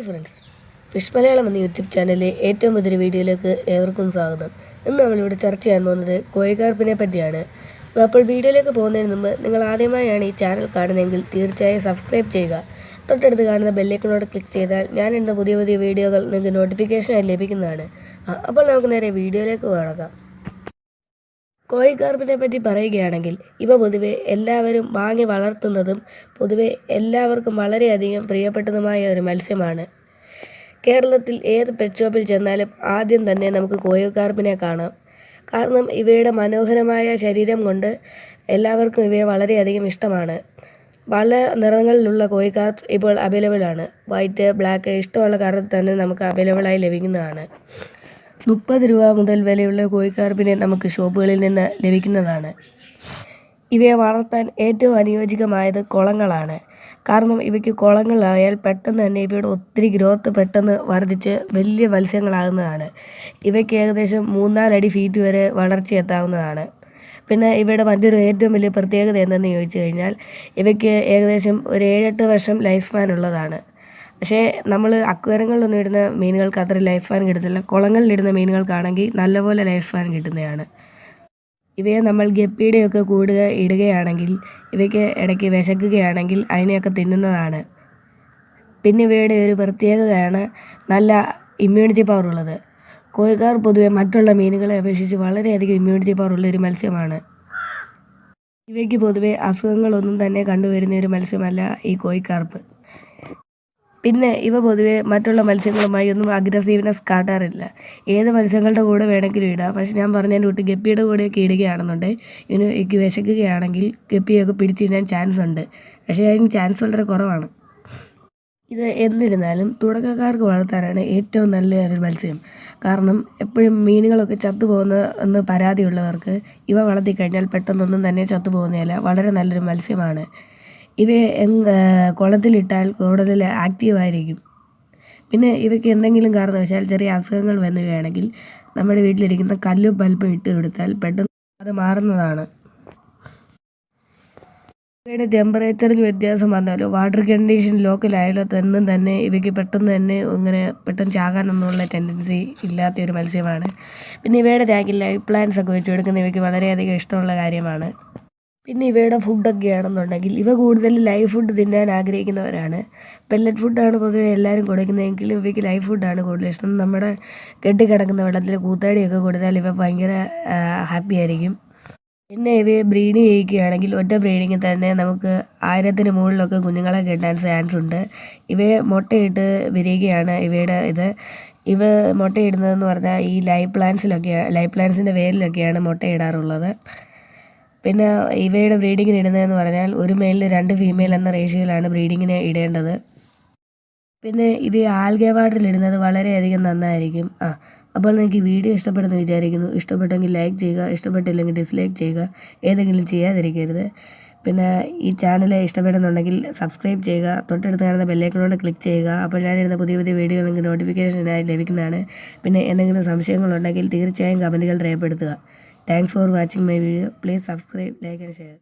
Hi friends fish Malayalam എന്ന YouTube ചാനലിലെ ഏറ്റവും പുതിയ വീഡിയോയിലേക്ക് ഏവർക്കും സ്വാഗതം. ഇന്ന് നമ്മളിവിടെ ചർച്ച ചെയ്യാൻ പോകുന്നത് കോഴിക്കാർപ്പിനെ പറ്റിയാണ്. അപ്പോൾ വീഡിയോയിലേക്ക് പോകുന്നതിന് മുമ്പ് നിങ്ങൾ ആദ്യമായാണ് ഈ ചാനൽ കാണുന്നതെങ്കിൽ തീർച്ചയായും സബ്സ്ക്രൈബ് ചെയ്യുക. തൊട്ടടുത്ത് കാണുന്ന ബെല്ലൈക്കനോട് ക്ലിക്ക് ചെയ്താൽ ഞാൻ ഇന്ന് പുതിയ പുതിയ വീഡിയോകൾ നിങ്ങൾക്ക് നോട്ടിഫിക്കേഷനായി ലഭിക്കുന്നതാണ്. അപ്പോൾ നമുക്ക് നേരെ വീഡിയോയിലേക്ക് കടക്കാം കോഴിക്കാർപ്പിനെ പറ്റി പറയുകയാണെങ്കിൽ ഇവ പൊതുവെ എല്ലാവരും വാങ്ങി വളർത്തുന്നതും പൊതുവെ എല്ലാവർക്കും വളരെയധികം പ്രിയപ്പെട്ടതുമായ ഒരു മത്സ്യമാണ്. കേരളത്തിൽ ഏത് പെറ്റ് ഷോപ്പിൽ ചെന്നാലും ആദ്യം തന്നെ നമുക്ക് കോഴിക്കാർപ്പിനെ കാണാം. കാരണം ഇവയുടെ മനോഹരമായ ശരീരം കൊണ്ട് എല്ലാവർക്കും ഇവയെ വളരെയധികം ഇഷ്ടമാണ്. പല നിറങ്ങളിലുള്ള കോഴിക്കാർപ്പ് ഇപ്പോൾ അവൈലബിൾ ആണ്. വൈറ്റ് ബ്ലാക്ക് ഇഷ്ടമുള്ള കളറിൽ തന്നെ നമുക്ക് അവൈലബിളായി ലഭിക്കുന്നതാണ്. മുപ്പത് രൂപ മുതൽ വിലയുള്ള കോഴിക്കാർപ്പിനെ നമുക്ക് ഷോപ്പുകളിൽ നിന്ന് ലഭിക്കുന്നതാണ്. ഇവയെ വളർത്താൻ ഏറ്റവും അനുയോജ്യമായത് കുളങ്ങളാണ്. കാരണം ഇവയ്ക്ക് കുളങ്ങളായാൽ പെട്ടെന്ന് തന്നെ ഇവയുടെ ഒത്തിരി ഗ്രോത്ത് പെട്ടെന്ന് വർദ്ധിച്ച് വലിയ മത്സ്യങ്ങളാകുന്നതാണ്. ഇവയ്ക്ക് ഏകദേശം മൂന്നാലടി ഫീറ്റ് വരെ വളർച്ച എത്താവുന്നതാണ്. പിന്നെ ഇവയുടെ മറ്റൊരു ഏറ്റവും വലിയ പ്രത്യേകത എന്തെന്ന് ചോദിച്ചു കഴിഞ്ഞാൽ ഇവയ്ക്ക് ഏകദേശം ഒരു ഏഴെട്ട് വർഷം ലൈഫ് സ്പാൻ ഉള്ളതാണ്. പക്ഷേ നമ്മൾ അക്വേറിയങ്ങളിലൊന്നും ഇടുന്ന മീനുകൾക്ക് അത്ര ലൈഫ് ഫാൻ കിട്ടത്തില്ല. കുളങ്ങളിലിടുന്ന മീനുകൾക്കാണെങ്കിൽ നല്ലപോലെ ലൈഫ് ഫാൻ കിട്ടുന്നതാണ്. ഇവയെ നമ്മൾ ഗപ്പിയുടെയൊക്കെ കൂടുക ഇടുകയാണെങ്കിൽ ഇവയ്ക്ക് ഇടയ്ക്ക് വിശക്കുകയാണെങ്കിൽ അതിനെയൊക്കെ തിന്നുന്നതാണ്. പിന്നെ ഇവയുടെ ഒരു പ്രത്യേകതയാണ് നല്ല ഇമ്മ്യൂണിറ്റി പവർ ഉള്ളത്. കോഴിക്കാർ പൊതുവെ മറ്റുള്ള മീനുകളെ അപേക്ഷിച്ച് വളരെയധികം ഇമ്മ്യൂണിറ്റി പവർ ഉള്ള ഒരു മത്സ്യമാണ്. ഇവയ്ക്ക് പൊതുവെ അസുഖങ്ങളൊന്നും തന്നെ കണ്ടുവരുന്ന ഒരു മത്സ്യമല്ല ഈ കോഴിക്കാർപ്പ്. പിന്നെ ഇവ പൊതുവെ മറ്റുള്ള മത്സ്യങ്ങളുമായി ഒന്നും അഗ്രസീവ്നെസ് കാട്ടാറില്ല. ഏത് മത്സ്യങ്ങളുടെ കൂടെ വേണമെങ്കിലും ഇടാം. പക്ഷെ ഞാൻ പറഞ്ഞതിന്റെ കൂട്ട് ഗപ്പിയുടെ കൂടെയൊക്കെ ഇടുകയാണെന്നുണ്ടെങ്കിൽ ഇതിന് എനിക്ക് വിശക്കുകയാണെങ്കിൽ ഗപ്പിയൊക്കെ പിടിച്ച് ചാൻസ് ഉണ്ട്. പക്ഷേ അതിന് ചാൻസ് വളരെ കുറവാണ്. ഇത് എന്നിരുന്നാലും തുടക്കക്കാർക്ക് വളർത്താനാണ് ഏറ്റവും നല്ല ഒരു മത്സ്യം. കാരണം എപ്പോഴും മീനുകളൊക്കെ ചത്തുപോകുന്ന എന്ന് പരാതിയുള്ളവർക്ക് ഇവ വളർത്തിക്കഴിഞ്ഞാൽ പെട്ടെന്നൊന്നും തന്നെ ചത്തുപോകുന്നതല്ല വളരെ നല്ലൊരു മത്സ്യമാണ്. ഇവയെ കുളത്തിലിട്ടാൽ കൂടുതൽ ആക്റ്റീവായിരിക്കും പിന്നെ ഇവയ്ക്ക് എന്തെങ്കിലും കാരണവശാൽ ചെറിയ അസുഖങ്ങൾ വന്നുകയാണെങ്കിൽ നമ്മുടെ വീട്ടിലിരിക്കുന്ന കല്ലും പൽപ്പും ഇട്ട് കൊടുത്താൽ പെട്ടെന്ന് അത് മാറുന്നതാണ്. ഇവയുടെ ടെമ്പറേച്ചറിന് വ്യത്യാസം വന്നാലോ? വാട്ടർ കണ്ടീഷൻ ലോക്കലായാലോ തന്നും തന്നെ ഇവയ്ക്ക് പെട്ടെന്ന് തന്നെ ഇങ്ങനെ പെട്ടെന്ന് ചാകാനൊന്നുമുള്ള ടെൻഡൻസി ഇല്ലാത്ത ഒരു മത്സ്യമാണ്. പിന്നെ ഇവയുടെ ടാങ്കിൽ ലൈഫ് പ്ലാന്റ്സ് ഒക്കെ വെച്ച് കൊടുക്കുന്ന ഇവയ്ക്ക് വളരെയധികം ഇഷ്ടമുള്ള കാര്യമാണ്. പിന്നെ ഇവയുടെ ഫുഡൊക്കെ ആണെന്നുണ്ടെങ്കിൽ ഇവ കൂടുതൽ ലൈവ് ഫുഡ് തിന്നാൻ ആഗ്രഹിക്കുന്നവരാണ്. പെല്ലറ്റ് ഫുഡാണ് പൊതുവെ എല്ലാവരും കൊടുക്കുന്നതെങ്കിലും ഇവയ്ക്ക് ലൈവ് ഫുഡാണ് കൂടുതൽ ഇഷ്ടം. നമ്മുടെ കെട്ടി കെട്ടിക്കിടക്കുന്ന വെള്ളത്തിൽ കൂത്താടിയൊക്കെ കൊടുത്താൽ ഇവ ഭയങ്കര ഹാപ്പി ആയിരിക്കും. പിന്നെ ഇവയെ ബ്രീഡ് ചെയ്യിക്കുകയാണെങ്കിൽ ഒറ്റ ബ്രീഡിങ്ങിൽ തന്നെ നമുക്ക് ആയിരത്തിന് മുകളിലൊക്കെ കുഞ്ഞുങ്ങളെ കിട്ടാൻ ചാൻസ് ഉണ്ട്. ഇവയെ മുട്ടയിട്ട് വിരിയുകയാണ് ഇവയുടെ ഇത്. ഇവ മുട്ടയിടുന്നതെന്ന് പറഞ്ഞാൽ ഈ ലൈവ് പ്ലാന്റ്സിലൊക്കെ ലൈവ് പ്ലാന്റ്സിന്റെ വേരിലൊക്കെയാണ് മുട്ടയിടാറുള്ളത്. പിന്നെ ഇവയുടെ ബ്രീഡിങ്ങിന് ഇടുന്നതെന്ന് പറഞ്ഞാൽ ഒരു മെയിലിൽ രണ്ട് ഫീമെയിൽ എന്ന റേഷ്യോയിലാണ് ബ്രീഡിങ്ങിന് ഇടേണ്ടത്. പിന്നെ ഇത് ആൽഗവാർഡിൽ ഇടുന്നത് വളരെയധികം നന്നായിരിക്കും. ആ അപ്പോൾ നിങ്ങൾക്ക് വീഡിയോ ഇഷ്ടപ്പെടുന്നു വിചാരിക്കുന്നു. ഇഷ്ടപ്പെട്ടെങ്കിൽ ലൈക്ക് ചെയ്യുക ഇഷ്ടപ്പെട്ടില്ലെങ്കിൽ ഡിസ്ലൈക്ക് ചെയ്യുക ഏതെങ്കിലും ചെയ്യാതിരിക്കരുത്. പിന്നെ ഈ ചാനൽ ഇഷ്ടപ്പെടുന്നുണ്ടെങ്കിൽ സബ്സ്ക്രൈബ് ചെയ്യുക തൊട്ടടുത്ത് കാണുന്ന ബെല്ലൈക്കണോട് ക്ലിക്ക് ചെയ്യുക. അപ്പോൾ ഞാനിരുന്ന പുതിയ പുതിയ വീഡിയോ നിങ്ങൾക്ക് നോട്ടിഫിക്കേഷനായി ലഭിക്കുന്നതാണ്. പിന്നെ എന്തെങ്കിലും സംശയങ്ങളുണ്ടെങ്കിൽ തീർച്ചയായും കമന്റുകൾ രേഖപ്പെടുത്തുക. Thanks for watching my video. Please subscribe, like and share.